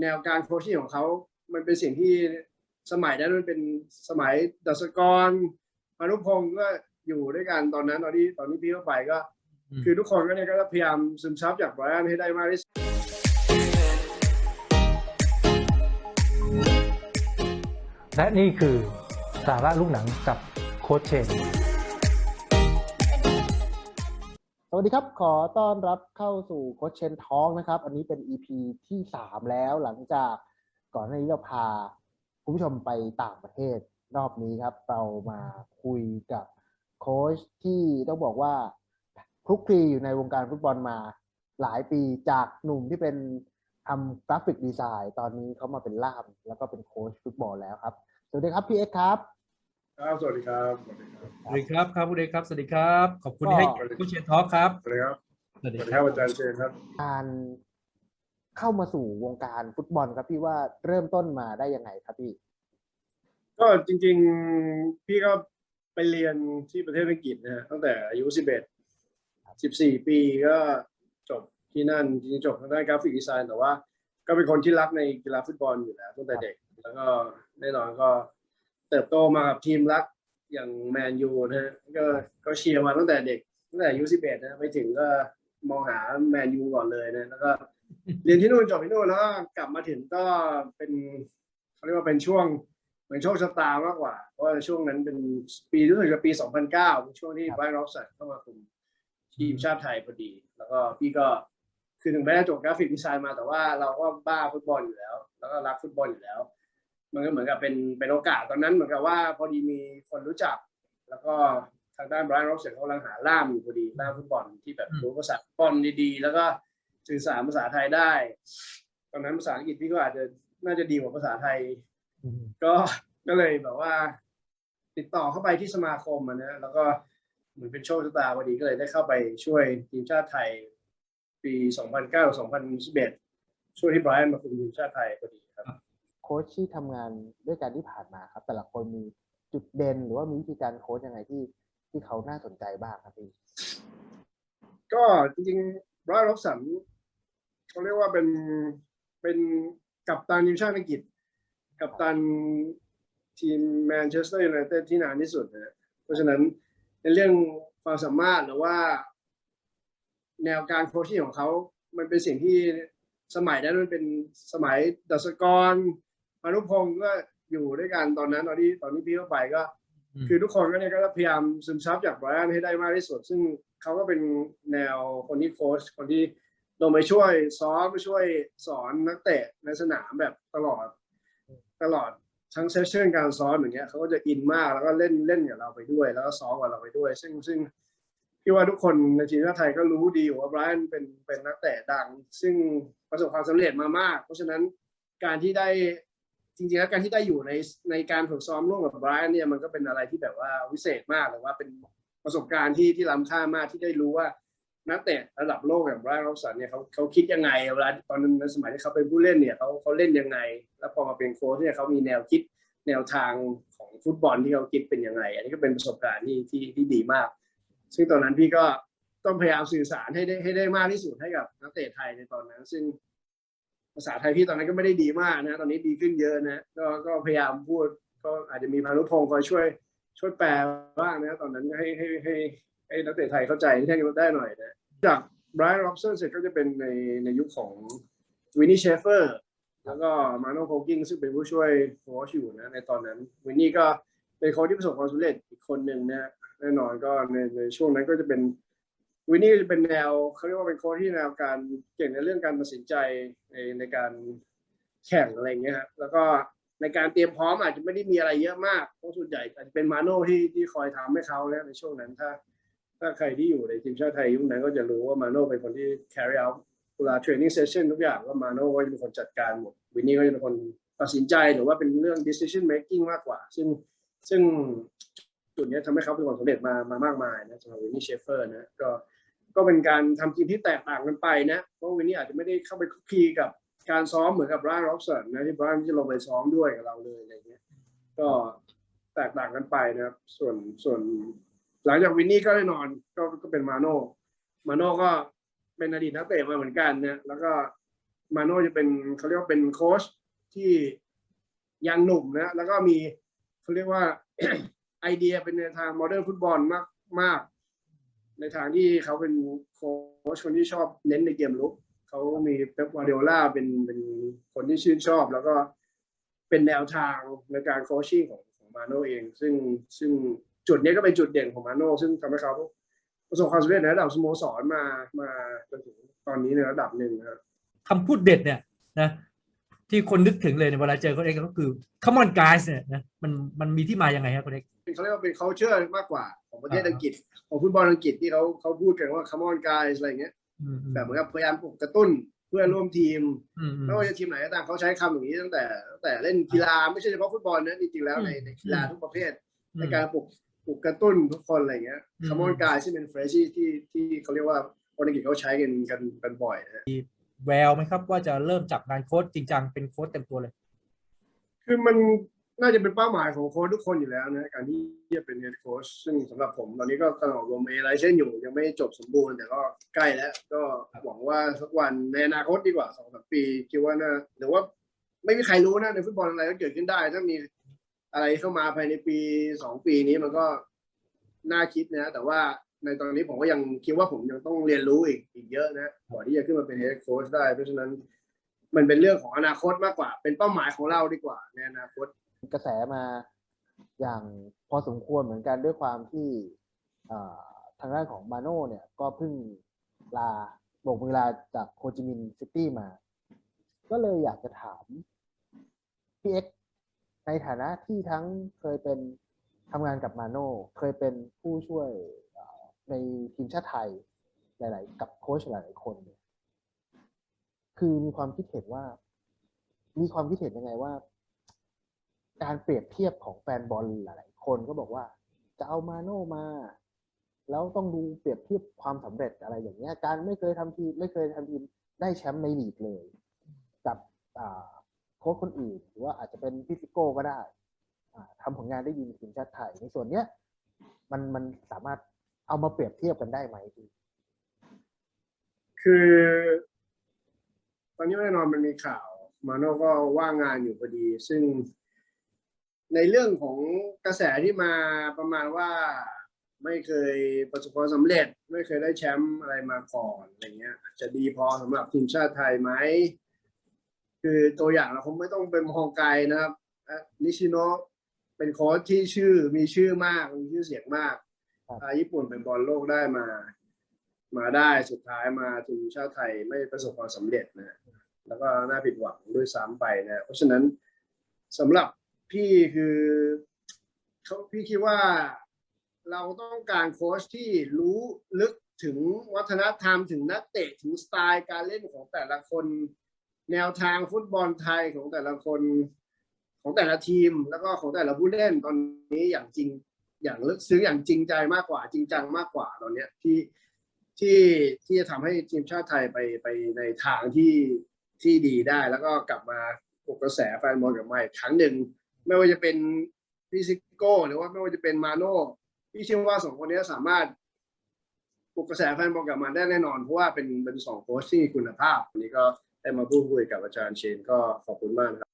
แนวการโคชชิ่งของเขา มันเป็นสิ่งที่สมัยนั้นมันเป็นสมัยดัชกรพานุพงศ์ก็อยู่ด้วยกันตอนนั้นตอนที่ตอนที่พี่เข้าไปก็อืมคือทุกคนก็เนี่ยก็พยายามซึมซับจากไบรอันให้ได้มากที่สุดและนี่คือสาระลูกหนังกับโค้ชเชน วัสดีครับ ขอต้อนรับเข้าสู่โคชเชนท้องนะครับ อันนี้เป็น EP ที่สามแล้วหลังจากก่อนหน้านี้เราพาคุณผู้ชมไปต่างประเทศรอบนี้ครับ เรามาคุยกับโค้ชที่ต้องบอกว่าคลุกคลีอยู่ในวงการฟุตบอลมาหลายปีจากหนุ่มที่เป็นทำกราฟิกดีไซน์ ตอนนี้เขามาเป็นล่าม แล้วก็เป็นโค้ชฟุตบอลแล้วครับ สวัสดีครับพี่เอ็กครับ ครับ สวัสดีครับ สวัสดีครับ สวัสดีครับครับคุณเอกครับ สวัสดีครับ ขอบคุณก็ที่ให้โค้ชเชนทอล์คครับ สวัสดีครับ สวัสสดีวัสดีคครัรับบอาจารย์เชนครับ การเข้ามาสู่วงการฟุตบอลครับพี่ว่าเริ่มต้นมาได้ยังไงครับพี่ ก็จริง ๆ พี่ก็ไปเรียนที่ประเทศอังกฤษนะฮะตั้งแต่อายุ11 14ปีก็จบที่นั่นจริงๆจบทางด้านกราฟิกดีไซน์แต่ว่า ก็เป็นคนที่รักในกีฬาฟุตบอลอยู่แล้วตั้งแต่เด็ก แล้วก็แน่นอนก็ เติบโตมากับทีมรักอย่างแมนยูนะฮะก็ก็เชียร์มาตั้งแต่เด็กตั้งแต่อายุ11นะไปถึงก็มองหาแมนยูก่อนเลยนะแล้วก็เรียนที่นู่นจบที่นู่นแล้วก็กลับมาถึงก็เป็นเขาเรียกว่าเป็นช่วงเหมือนโชคชะตามากกว่า เพราะว่าช่วงนั้นเป็นปีรู้สึกจะปี 2009เป็นช่วงที่ครับไบรอันร็อบสันเข้ามาคุมทีมชาติไทยพอดี แล้วก็พี่ก็คือถึงแม้จะจบกราฟิกดีไซน์มาแต่ว่าเราก็บ้าฟุตบอลอยู่แล้ว แล้วก็รักฟุตบอลอยู่แล้ว มันก็เหมือนกับเป็นเป็นโอกาสตอนนั้นเหมือนกับว่าพอดีมีคนรู้จัก แล้วก็ทางด้านไบรอันร็อบสันเขากำลังหาล่ามอยู่พอดีล่ามฟุตบอลที่แบบรู้ภาษาฟุตบอลดีๆ แล้วก็สื่อสารภาษาไทยได้ ตอนนั้นภาษาอังกฤษพี่ก็อาจจะน่าจะดีกว่าภาษาไทย ก็ก็เลยแบบว่า ติดต่อเข้าไปที่สมาคมอะนะแล้วก็เหมือนเป็นโชคชะตาพอดีก็เลยได้เข้าไปช่วยทีมชาติไทย ปี 2009-2011 ช่วยที่ไบรอันมาคุมทีมชาติไทยพอดีครับโค้ชที่ทำงานด้วยกันที่ผ่านมาครับ แต่ละคนมีจุดเด่นหรือว่ามีวิธีการโค้ชยังไงที่ที่เขาน่าสนใจบ้างครับพี่ก็จริงๆบรอันร็อบสันเขาเรียกว่าเป็นเป็นกัปตันทีมชาติอังกฤษ กัปตันทีมแมนเชสเตอร์ยูไนเต็ดที่นานที่สุดนะเพราะฉะนั้นในเรื่องความสามารถหรือว่า แนวการโคชชิ่งของเขา มันเป็นสิ่งที่สมัยนั้นมันเป็นสมัยดัชกร พานุพงศ์ก็อยู่ด้วยกันตอนนั้นตอนที่ตอนที่พี่เข้าไปก็อืมคือทุกคนก็เนี่ยก็พยายามซึมซับจากไบรอันให้ได้มากที่สุด ซึ่งเขาก็เป็นแนวคนที่โค้ชคนที่ลงไปช่วยซ้อมไปช่วยสอนนักเตะในสนามแบบตลอด ตลอดทั้งเซสชั่นการซ้อมอย่างเงี้ยเขาก็จะอินมากแล้วก็เล่นเล่นกับเราไปด้วย แล้วก็ซ้อมกับเราไปด้วย ซึ่งซึ่งพี่ว่าทุกคนในทีมชาติไทยก็รู้ดีอยู่ว่าไบรอันเป็นเป็นนักเตะดัง ซึ่งประสบความสำเร็จมามาก เพราะฉะนั้นการที่ได้ จริงๆแล้วการที่ได้อยู่ในในการฝึกซ้อมร่วมกับไบรอันเนี่ยมันก็เป็นอะไรที่แบบว่าวิเศษมากหรือว่าเป็นประสบการณ์ที่ที่ล้ำค่ามากที่ได้รู้ว่านักเตะระดับโลกอย่างไบรอันร็อบสันเนี่ยเขาเขาคิดยังไงเวลาตอนนั้นสมัยที่เขาเป็นผู้เล่นเนี่ยเขาเขาเล่นยังไง แล้วพอมาเป็นโค้ชเนี่ยเขามีแนวคิดแนวทางของฟุตบอลที่เขาคิดเป็นยังไง อันนี้ก็เป็นประสบการณ์ที่ที่ที่ดีมาก ซึ่งตอนนั้นพี่ก็ต้องพยายามสื่อสารให้ได้ให้ได้มากที่สุดให้กับนักเตะไทยในตอนนั้น ซึ่ง ภาษาไทยพี่ตอนนั้นก็ไม่ได้ดีมากนะ ตอนนี้ดีขึ้นเยอะนะก็ก็พยายามพูดก็อาจจะมีพานุพงศ์คอยช่วย ช่วยแปลบ้างนะ ตอนนั้นให้ให้ให้ให้นักเตะไทยเข้าใจที่ได้หน่อยนะ จากไบรอันร็อบสันเสร็จก็จะเป็นในในยุคของวินนี่เชฟเฟอร์แล้วก็มาโนโคกิ้งซึ่งเป็นผู้ช่วยโค้ชอยู่นะในตอนนั้นวินนี่ก็เป็นโค้ชที่ประสบความสำเร็จอีกคนหนึ่งนะแน่นอนก็ในในช่วงนั้นก็จะเป็น วินนี่จะเป็นแนวเขาเรียกว่าเป็นโค้ชที่แนวการเก่งในเรื่องการตัดสินใจในในการแข่งอะไรเงี้ยฮะแล้วก็ในการเตรียมพร้อมอาจจะไม่ได้มีอะไรเยอะมากเพราะส่วนใหญ่อาจจะเป็นมาโน่ที่ที่คอยทำให้เขานะในช่วงนั้นถ้า ถ้าใครที่อยู่ในทีมชาติไทยยุคนั้นก็จะรู้ว่ามาโน่เป็นคนที่ carry out เวลา training session ทุกอย่างว่ามาโน่ก็จะเป็นคนจัดการหมดวินนี่ก็จะเป็นคนตัดสินใจหรือว่าเป็นเรื่อง decision making มากกว่า ซึ่งซึ่งจุดนี้ทำให้เขาเป็นคนสำเร็จมามามากมายนะสำหรับวินนี่เชฟเฟอร์นะก็ ก็เป็นการทำทีมที่แตกต่างกันไปนะเพราะวินนี่อาจจะไม่ได้เข้าไปคุกคีกับการซ้อมเหมือนกับร่างร็อบสันนะที่ร่างที่ลงไปซ้อมด้วยกับเราเลยอะไรเงี้ย ก็แตกต่างกันไปนะครับ ส่วนส่วนหลังจากวินนี่ก็แน่นอนก็ก็เป็นมาโน่มาโน่ก็เป็นอดีตนักเตะมาเหมือนกันนะแล้วก็มาโน่จะเป็นเขาเรียกว่าเป็นโค้ชที่ยังหนุ่มนะแล้วก็มีเขาเรียกว่าไอเดียเป็นในทางโมเดิร์นฟุตบอลมากมาก ในทางที่เขาเป็นโค้ชคนที่ชอบเน้นในเกมลุกเขามีเป๊ปวาร์ดิโอลาเป็นเป็นคนที่ชื่นชอบ แล้วก็เป็นแนวทางในการโคชชิ่งของของมาโน่เอง ซึ่งซึ่งจุดนี้ก็เป็นจุดเด่นของมาโน่ซึ่งทำให้เขาประสบความสำเร็จในระดับสโมสรมามาจนถึงตอนนี้ในระดับหนึ่งครับคำพูดเด็ดเนี่ยนะ ที่คนนึกถึงเลยในเวลาเจอคนเอกก็คือ come on guys เนี่ยนะมันมันมีที่มายังไงครับคนเอกเขาเรียกว่าเป็น culture มากกว่าของประเทศอ่าอังกฤษของฟุตบอลอังกฤษที่เขาเขาพูดกันว่า come on guys อะไรเงี้ยอืมอืมแบบเหมือนกับพยายามปลุกกระตุ้นเพื่อนร่วมทีมอืมอืมไม่ว่าจะทีมไหนก็ตามเขาใช้คำอย่างนี้ตั้งแต่ตั้งแต่เล่นกีฬาไม่ใช่เฉพาะฟุตบอลนะจริงๆแล้วในอืมในกีฬาทุกประเภทอืมในการปลุกปลุกกระตุ้นทุกคนอะไรเงี้ยอืม come on guys ที่เป็น phrase ที่ที่ที่เขาเรียกว่าคนอังกฤษเขาใช้กันกันกันบ่อยนะ แววไหมครับ ว่าจะเริ่มจับงานโค้ชจริงจังเป็นโค้ชเต็มตัวเลย คือมันน่าจะเป็นเป้าหมายของโค้ชทุกคนอยู่แล้วนะการที่จะเป็น head coach ซึ่งสำหรับผมตอนนี้ก็กำลังอบรมเอไลเซนอยู่ยังไม่จบสมบูรณ์แต่ก็ใกล้แล้ว ก็หวังว่าสักวันในอนาคตดีกว่าสองสามปีคิดว่าน่าหรือว่าไม่มีใครรู้นะในฟุตบอลอะไรก็เกิดขึ้นได้ ถ้ามีอะไรเข้ามาภายในปีสองปีนี้มันก็น่าคิดนะ แต่ว่า ในตอนนี้ผมก็ยังคิดว่าผมยังต้องเรียนรู้อีกอีกเยอะนะก่อนที่จะขึ้นมาเป็น head coach ได้ เพราะฉะนั้นมันเป็นเรื่องของอนาคตมากกว่า เป็นเป้าหมายของเราดีกว่า ในอนาคตกระแสมาอย่างพอสมควรเหมือนกันด้วยความที่อ่าทางด้านของมาโน่เนี่ยก็เพิ่งลาโบกมือลาจากโคจิมินห์ซิตี้มา ก็เลยอยากจะถามพี่เอ็กซ์ในฐานะที่ทั้งเคยเป็นทำงานกับมาโน่เคยเป็นผู้ช่วยอ่า ในทีมชาติไทยหลาย ๆ กับโค้ชหลาย ๆ คนเนี่ยคือมีความคิดเห็นว่า มีความคิดเห็นยังไงว่า การเปรียบเทียบของแฟนบอลหลาย ๆ คนก็บอกว่า จะเอามาโน่มา แล้วต้องดูเปรียบเทียบความสำเร็จอะไรอย่างเงี้ย การไม่เคยทำทีมไม่เคยทำทีมได้แชมป์ในลีกเลย กับโค้ชคนอื่น หรือว่าอาจจะเป็นพี่ซิโก้ก็ได้อ่าทำผลงานได้ดีในทีมชาติไทยในส่วนเนี้ยมันมันสามารถ เอามาเปรียบเทียบกันได้ไหมพี่คือ ตอนนี้แน่นอนมันมีข่าว มาโน่ก็ว่างงานอยู่พอดี ซึ่งในเรื่องของกระแสที่มาประมาณว่าไม่เคยประสบความสำเร็จ ไม่เคยได้แชมป์อะไรมาก่อนอะไรเงี้ยจะดีพอสำหรับทีมชาติไทยไหมคือตัวอย่างเราคงไม่ต้องไปมองไกลนะครับอะนิชิโนะเป็นโค้ชที่ชื่อมีชื่อมากมีชื่อเสียงมาก พาญี่ปุ่นเป็นบอลโลกได้มา มาได้สุดท้ายมาทีมชาติไทยไม่ประสบความสำเร็จนะแล้วก็น่าผิดหวังด้วยซ้ำไปนะเพราะฉะนั้นสำหรับพี่คือเขาพี่คิดว่าเราต้องการโค้ชที่รู้ลึกถึงวัฒนธรรมถึงนักเตะถึงสไตล์การเล่นของแต่ละคน แนวทางฟุตบอลไทยของแต่ละคนของแต่ละทีม แล้วก็ของแต่ละผู้เล่นตอนนี้อย่างจริง อย่างลึกซึ้งอย่างจริงใจมากกว่า จริงจังมากกว่าตอนเนี้ยที่ที่ที่จะทำให้ทีมชาติไทยไปไปในทางที่ที่ดีได้ แล้วก็กลับมาปลุกกระแสแฟนบอลกับมาอีกครั้งหนึ่งไม่ว่าจะเป็นพิซิโก้หรือว่าไม่ว่าจะเป็นมาโน่พี่เชื่อว่าสองคนนี้สามารถปลุกกระแสแฟนบอลกลับมาได้แน่นอนเพราะว่าเป็นเป็นสองโค้ชที่มีคุณภาพวันนี้ก็ได้มาพูดคุยกับอาจารย์เชนก็ขอบคุณมากนะครับ